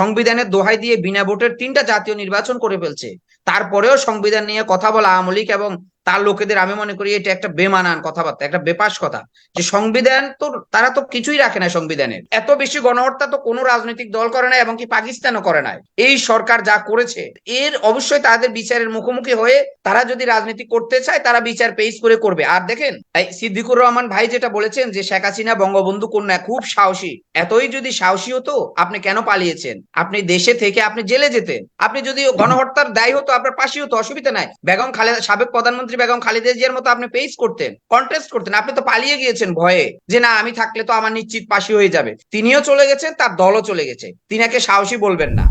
সংবিধানের দোহাই দিয়ে বিনা ভোটের তিনটা জাতীয় নির্বাচন করে ফেলছে। তারপরেও সংবিধান নিয়ে কথা বলা আওয়ামী লীগ এবং তার লোকেদের আমি মনে করি এটা একটা বেমানান কথাবার্তা, একটা বেপাস কথা। যে সংবিধান তো, তারা তো কিছুই রাখে না সংবিধানের। এত বেশি গণহত্যা তো কোনো রাজনৈতিক দল করে না এবং কি পাকিস্তানও করে না। এই সরকার যা করেছে, এর অবশ্যই তাদের বিচারের মুখোমুখি হয়ে তারা যদি রাজনীতি করতে চায়, তারা বিচার পেশ করে করবে। আর দেখেন সিদ্দিকুর রহমান ভাই যেটা বলেছেন যে শেখ হাসিনা বঙ্গবন্ধু কন্যা খুব সাহসী। এতই যদি সাহসী হতো, আপনি কেন পালিয়েছেন? আপনি দেশে থেকে আপনি জেলে যেতেন। আপনি যদি গণহত্যার দায়ী হতো, আপনার পাশে হতো, অসুবিধা নাই। বেগম খালেদা, সাবেক প্রধানমন্ত্রী বেগম খালেদা জিয়ার মতো আপনি পেশ করতেন কন্টেস্ট করতেন, আপনি তো পালিয়ে গিয়েছেন ভয়ে, যে না, আমি থাকলে তো আমার নিশ্চিত পাশি হয়ে যাবে। তিনিও চলে গেছেন, তার দলও চলে গেছে। তিনাকে সাহসী বলবেন না।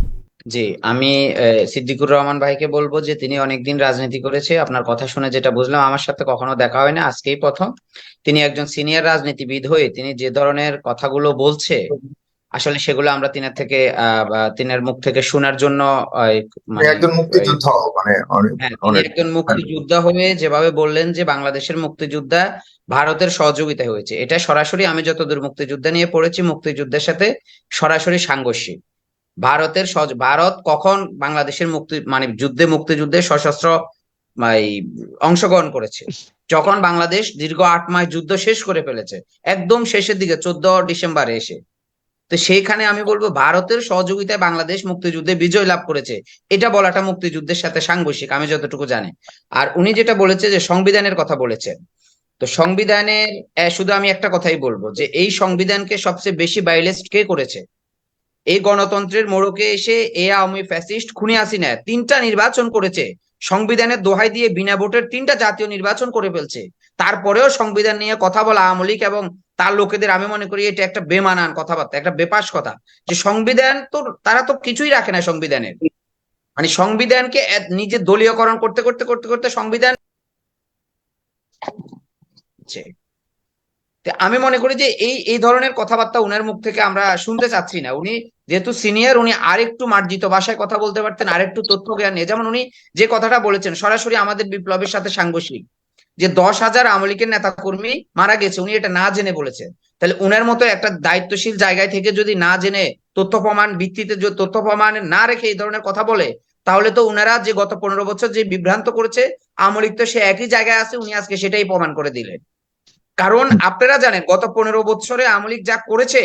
জি, আমি সিদ্দিকুর রহমান ভাইকে বলব যে তিনি অনেকদিন রাজনীতি করেছে, আপনার কথা শুনে যেটা বুঝলাম, আমার সাথে কখনো দেখা হয় না, আজকেই প্রথম। তিনি একজন সিনিয়র রাজনীতিবিদ হয়ে তিনি যে ধরনের কথাগুলো বলছে আসলে সেগুলো আমরা তিনের থেকে আহ বা মুখ থেকে শোনার জন্য মানে একজন মুক্তিযোদ্ধা মানে হ্যাঁ একজন মুক্তিযোদ্ধা হয়ে যেভাবে বললেন যে বাংলাদেশের মুক্তিযোদ্ধা ভারতের সহযোগিতা হয়েছে। এটা সরাসরি আমি যতদূর মুক্তিযোদ্ধা নিয়ে পড়েছি মুক্তিযুদ্ধের সাথে সরাসরি সাংঘর্ষিক। ভারতের ভারত কখন বাংলাদেশের মুক্তি মানে যুদ্ধে মুক্তিযুদ্ধে সশস্ত্র এই, অংশগ্রহণ করেছে? যখন বাংলাদেশ দীর্ঘ আট মাস যুদ্ধ শেষ করে ফেলেছে একদম শেষের দিকে চোদ্দ ডিসেম্বরে এসে। তো সেখানে আমি বলব ভারতের সহযোগিতায় বাংলাদেশ মুক্তিযুদ্ধে বিজয় লাভ করেছে। এটা বলাটা মুক্তিযুদ্ধের সাথে সাংঘর্ষিক, আমি যতটুকু জানি। আর উনি যেটা বলেছে যে সংবিধানের কথা বলেছেন। তো সংবিধানের শুধু আমি একটা কথাই বলব যে এই সংবিধানকে সবচেয়ে বেশি ভায়োলেন্স কে করেছে? এই গণতন্ত্রের মোড়কে এসে এ আওয়ামী ফ্যাসিস্ট খুনি হাসিনা তিনটা নির্বাচন করেছে। সংবিধানের দোহাই দিয়ে বিনা ভোটের তিনটা জাতীয় নির্বাচন করে ফেলছে। তারপরেও সংবিধান নিয়ে কথা বলা আওয়ামী লীগ এবং তার লোকেদের আমি মনে করি এটা একটা বেমানান কথাবার্তা, একটা বেপাস কথা। যে সংবিধান তো, তারা তো কিছুই রাখে না সংবিধানের। মানে সংবিধানকে নিজে দলীয়করণ করতে করতে করতে করতে সংবিধান আমি মনে করি যে এই এই ধরনের কথাবার্তা উনার মুখ থেকে আমরা শুনতে চাচ্ছি না। উনি যেহেতু সিনিয়র উনি আরেকটু মার্জিত ভাষায় কথা বলতে পারতেন, আরেকটু তথ্য জ্ঞান নিয়ে। যেমন উনি যে কথাটা বলেছেন, সরাসরি আমাদের বিপ্লবের সাথে সাংঘর্ষিক, যে দশ হাজার আওয়ামী লীগের নেতা কর্মী মারা গেছে, উনি এটা না জেনে বলেছেন। তাহলে উনার মতো একটা দায়িত্বশীল জায়গায় থেকে যদি না জেনে তথ্য প্রমাণ ভিত্তিতে যদি তথ্য প্রমাণ না রেখে এই ধরনের কথা বলে, তাহলে তো উনারা যে গত পনেরো বছর যে বিভ্রান্ত করেছে, আওয়ামী লীগ তো সে একই জায়গায় আছে, উনি আজকে সেটাই প্রমাণ করে দিলেন। কারণ আপনারা জানেন, গত পনেরো বছরে আওয়ামী লীগ যা করেছে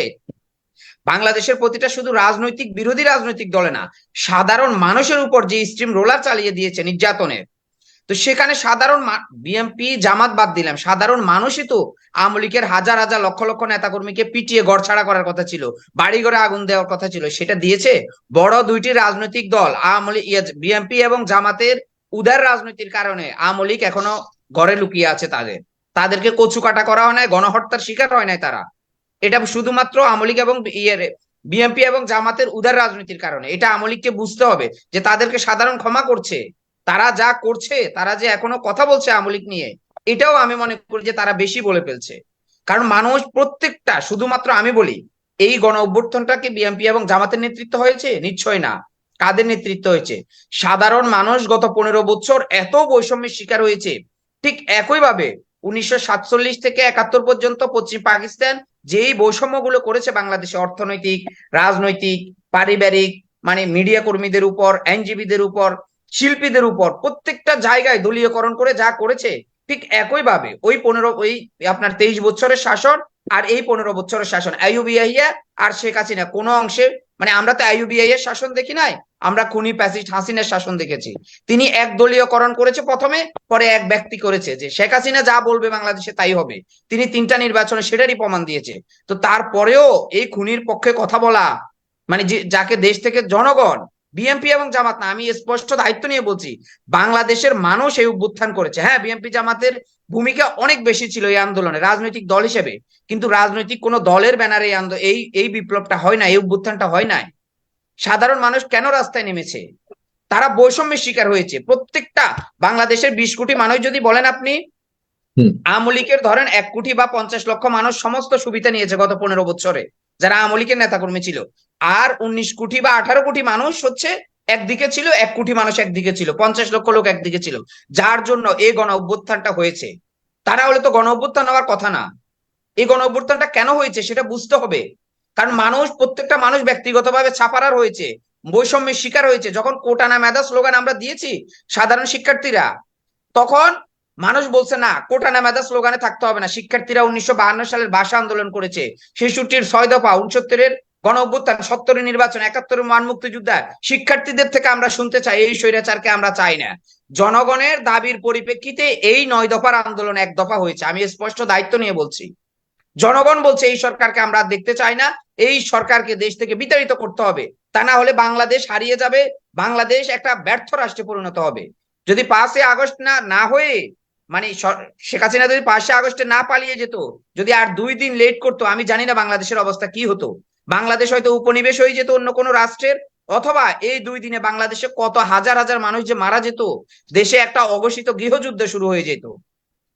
বাংলাদেশের প্রতিটা শুধু রাজনৈতিক বিরোধী রাজনৈতিক দলে না, সাধারণ মানুষের উপর যে স্ট্রিম রোলার চালিয়ে দিয়েছে নির্যাতনের। তো সেখানে সাধারণ বিএমপি জামাত বাদ দিলাম। সাধারণ মানুষই তো আওয়ামী লীগের হাজার হাজার লক্ষ লক্ষ নেতাকর্মীকে পিটিয়ে গড়ছাড়া করার কথা ছিল বাড়ি ঘরে আগুন দেওয়ার কথা ছিল। সেটা দিয়েছে বড় দুইটি রাজনৈতিক দল, আওয়ামী বিএমপি এবং জামাতের উদার রাজনীতির কারণে আওয়ামী লীগ এখনও ঘরে লুকিয়ে আছে তাদের। তাদেরকে কচু কাটা করা হয় নাই, গণহত্যার শিকার হয় নাই তারা। এটা শুধুমাত্র আমলিক এবং ইয়ের, বিএনপি এবং জামাতের উদার রাজনীতির কারণে। এটা আমলিককে বুঝতে হবে যে তাদেরকে সাধারণ ক্ষমা করছে। তারা যা করছে, তারা যে এখনও কথা বলছে আমলিক নিয়ে, এটাও আমি মনে করি যে তারা বেশি বলে ফেলছে। কারণ মানুষ প্রত্যেকটা, শুধুমাত্র আমি বলি, এই গণ অভ্যর্থনটাকে বিএনপি এবং জামাতের নেতৃত্ব হয়েছে? নিশ্চয় না। কাদের নেতৃত্ব হয়েছে? সাধারণ মানুষ গত পনেরো বছর এত বৈষম্যের শিকার হয়েছে। ঠিক একইভাবে উনিশশো সাতচল্লিশ থেকে একাত্তর পর্যন্ত পশ্চিম পাকিস্তান যেই বৈষম্যগুলো করেছে বাংলাদেশে, অর্থনৈতিক, রাজনৈতিক, পারিবারিক মানে মিডিয়া কর্মীদের উপর, আইনজীবীদের উপর, শিল্পীদের উপর, প্রত্যেকটা জায়গায় দলীয়করণ করে যা করেছে, ঠিক একইভাবে ওই পনেরো, ওই আপনার তেইশ বছরের শাসন আর এই পনেরো বছরের শাসন। আইউবিআইয়া আর শেখ হাসিনা, কোনো অংশে মানে আমরা তো আইউবিআই এর শাসন দেখি নাই, আমরা খুনি, প্যাসিস্ট হাসিনের শাসন দেখেছি। তিনি এক দলীয়করণ করেছে প্রথমে, পরে এক ব্যক্তি করেছে যে শেখ হাসিনা যা বলবে বাংলাদেশে তাই হবে। তিনি তিনটা নির্বাচনে সেটারই প্রমাণ দিয়েছে। তো তারপরেও এই খুনির পক্ষে কথা বলা মানে যাকে দেশ থেকে জনগণ বিএনপি এবং জামাত না আমি স্পষ্ট দায়িত্ব নিয়ে বলছি বাংলাদেশের মানুষ এই উত্থান করেছে। হ্যাঁ বিএনপি জামাতের ভূমিকা অনেক বেশি ছিল এই আন্দোলনে রাজনৈতিক দল হিসেবে। কিন্তু রাজনৈতিক কোনো দলের ব্যানারে এই এই বিপ্লবটা হয় না এই উত্থানটা হয় নাই সাধারণ মানুষ কেন রাস্তায় নেমেছে? তারা বৈষম্যের শিকার হয়েছে। প্রত্যেকটা বাংলাদেশের বিশ কোটি মানুষ যদি বলেন আপনি। আওয়ামী লীগের ধরেন এক কোটি বা পঞ্চাশ লক্ষ মানুষ সমস্ত সুবিধা নিয়েছে গত পনেরো বছরে যারা আওয়ামী লীগের নেতাকর্মী ছিল। আর উনিশ কোটি বা আঠারো কোটি মানুষ হচ্ছে একদিকে ছিল, এক কোটি মানুষ একদিকে ছিল, পঞ্চাশ লক্ষ লোক একদিকে ছিল। যার জন্য এই গণ অভ্যুত্থানটা হয়েছে। তারা হলে তো গণ অভ্যুত্থান হওয়ার কথা না। এই গণ অভ্যুত্থানটা কেন হয়েছে সেটা বুঝতে হবে। কারণ মানুষ, প্রত্যেকটা মানুষ ব্যক্তিগতভাবে ছাপারার হয়েছে, বৈষম্যের শিকার হয়েছে। যখন কোটা না মেধা স্লোগান আমরা দিয়েছি সাধারণ শিক্ষার্থীরা, তখন মানুষ বলছে, না, কোটা না মেধা স্লোগানে থাকতে হবে না। শিক্ষার্থীরা উনিশশো সালের ভাষা আন্দোলন করেছে। শিশুটির ছয় দফা উনসত্তরের গণ অভ্যুত্থান সত্তরের নির্বাচন, একাত্তরের মান মুক্তিযোদ্ধা, শিক্ষার্থীদের থেকে আমরা শুনতে চাই, এই স্বৈরাচারকে আমরা চাই না। জনগণের দাবির পরিপ্রেক্ষিতে এই নয় দফার আন্দোলন এক দফা হয়েছে। আমি স্পষ্ট দায়িত্ব নিয়ে বলছি। জনগণ বলছে, এই সরকারকে আমরা দেখতে চাই না। এই সরকারকে দেশ থেকে বিতাড়িত করতে হবে। তা না হলে বাংলাদেশ হারিয়ে যাবে। বাংলাদেশ একটা ব্যর্থ রাষ্ট্রে পরিণত হবে। যদি পাঁচই আগস্ট না না হয়ে মানে শেখ হাসিনা যদি পাঁচই আগস্টে না পালিয়ে যেত, যদি আর দুই দিন লেট করতো, আমি জানি না বাংলাদেশের অবস্থা কি হতো। বাংলাদেশ হয়তো উপনিবেশ হয়ে যেত অন্য কোনো রাষ্ট্রের অথবা এই দুই দিনে বাংলাদেশে কত হাজার হাজার মানুষ যে মারা যেত দেশে একটা অঘোষিত গৃহযুদ্ধ শুরু হয়ে যেত।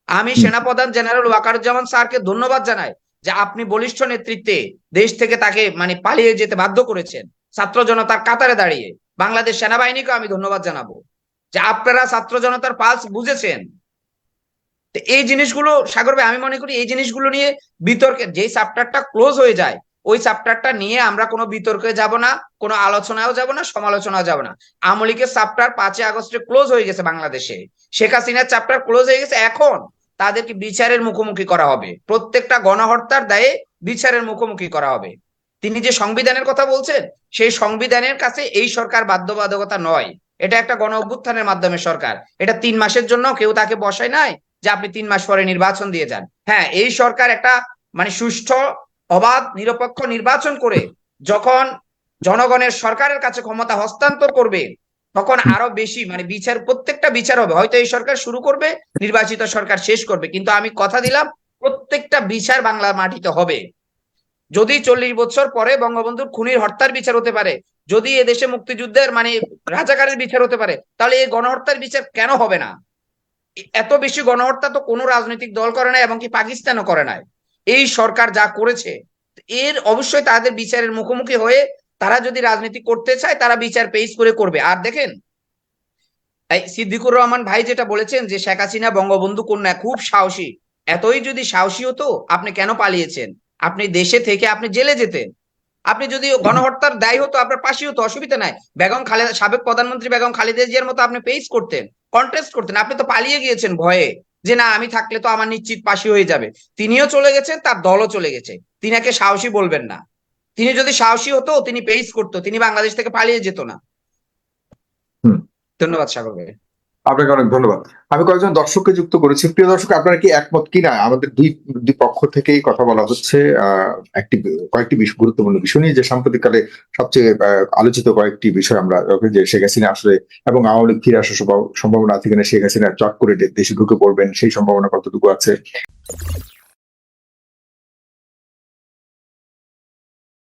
আমি সেনাপ্রধান জেনারেল ওয়াকারুজ্জামান স্যারকে ধন্যবাদ জানাই যে আপনি বলিষ্ঠ নেতৃত্বে দেশ থেকে তাকে মানে পালিয়ে যেতে বাধ্য করেছেন। ছাত্র জনতার কাতারে দাঁড়িয়ে বাংলাদেশ সেনাবাহিনীকে আমি ধন্যবাদ জানাব যে আপনারা ছাত্র জনতার পালস বুঝেছেন। এই জিনিসগুলো সাগর ভাই আমি মনে করি এই জিনিসগুলো নিয়ে বিতর্কের যে চ্যাপ্টারটা ক্লোজ হয়ে যায় ওই চ্যাপ্টারটা নিয়ে আমরা কোনো বিতর্কে যাব না, কোনো আলোচনাও যাব না, সমালোচনাও যাব না। আমলিকের চ্যাপ্টার পাঁচই আগস্টে ক্লোজ হয়ে গেছে বাংলাদেশে। শেখ হাসিনার চ্যাপ্টার ক্লোজ হয়ে গেছে, এখন তাদেরকে বিচারের মুখোমুখি করা হবে। প্রত্যেকটা গণহত্যার দায়ে বিচারের মুখোমুখি করা হবে। তিনি যে সংবিধানের কথা বলছেন, সেই সংবিধানের কাছে এই সরকার বাধ্যবাধকতা নয়। এটা একটা গণ অভ্যুত্থানের মাধ্যমে সরকার। এটা তিন মাসের জন্য কেউ তাকে বসায় নাই যে আপনি তিন মাস পরে নির্বাচন দিয়ে যান। হ্যাঁ এই সরকার একটা মানে সুষ্ঠু অবাধ, নিরপেক্ষ নির্বাচন করে যখন জনগণের সরকারের কাছে ক্ষমতা হস্তান্তর করবে, তখন আরও বেশি মানে বিচার, প্রত্যেকটা বিচার হবে। হয়তো এই সরকার শুরু করবে, নির্বাচিত সরকার শেষ করবে। কিন্তু আমি কথা দিলাম, প্রত্যেকটা বিচার বাংলার মাটিতে হবে। যদি চল্লিশ বছর পরে বঙ্গবন্ধুর খুনির হত্যার বিচার হতে পারে, যদি এ দেশে মুক্তিযুদ্ধের মানে রাজাকারের বিচার হতে পারে, তাহলে এই গণহত্যার বিচার কেন হবে না? এত বেশি গণহত্যা তো কোনো রাজনৈতিক দল করে নাই এবং কি পাকিস্তানও করে নাই। এই সরকার যা করেছে, এর অবশ্যই তাদের বিচারের মুখোমুখি হয়ে তারা যদি রাজনীতি করতে চায়, তারা বিচার পেশ করে করবে। আর দেখেন সিদ্দিকুর রহমান ভাই যেটা বলেছেন যে শেখ হাসিনা বঙ্গবন্ধু কন্যা খুব সাহসী। এতই যদি সাহসী হতো, আপনি কেন পালিয়েছেন? আপনি দেশে থেকে আপনি জেলে যেতেন। আপনি যদি গণহত্যার দায়ী হতো, আপনার পাশে হতো, অসুবিধা নাই। বেগম খালেদা, সাবেক প্রধানমন্ত্রী বেগম খালেদা জিয়ার মতো আপনি পেশ করতেন, কন্টেস্ট করতেন। আপনি তো পালিয়ে গিয়েছেন ভয়ে। যে না আমি থাকলে তো আমার নিশ্চিত পাশি হয়ে যাবে। তিনিও চলে গেছেন তার দলও চলে গেছে। তিনি তিনাকে সাহসী বলবেন না। তিনি যদি সাহসী হতো তিনি পেইস করতো। তিনি বাংলাদেশ থেকে পালিয়ে যেত না। ধন্যবাদ সাগর ভাই। আপনাকে অনেক ধন্যবাদ। আমি কয়েকজন দর্শককে যুক্ত করেছি। প্রিয় দর্শক, আপনারা কি একমত কিনা আমাদের দুই দুই পক্ষ থেকেই কথা বলা হচ্ছে একটি, কয়েকটি গুরুত্বপূর্ণ বিষয় নিয়ে, যে সাম্প্রতিককালে সবচেয়ে আলোচিত কয়েকটি বিষয় আমরা যে শেখ হাসিনা আসলে এবং আওয়ামী লীগ ফিরে আসার সম্ভাবনা আছে কিনা, শেখ হাসিনা চট করে দেশে ঢুকে পড়বেন, সেই সম্ভাবনা কতটুকু আছে?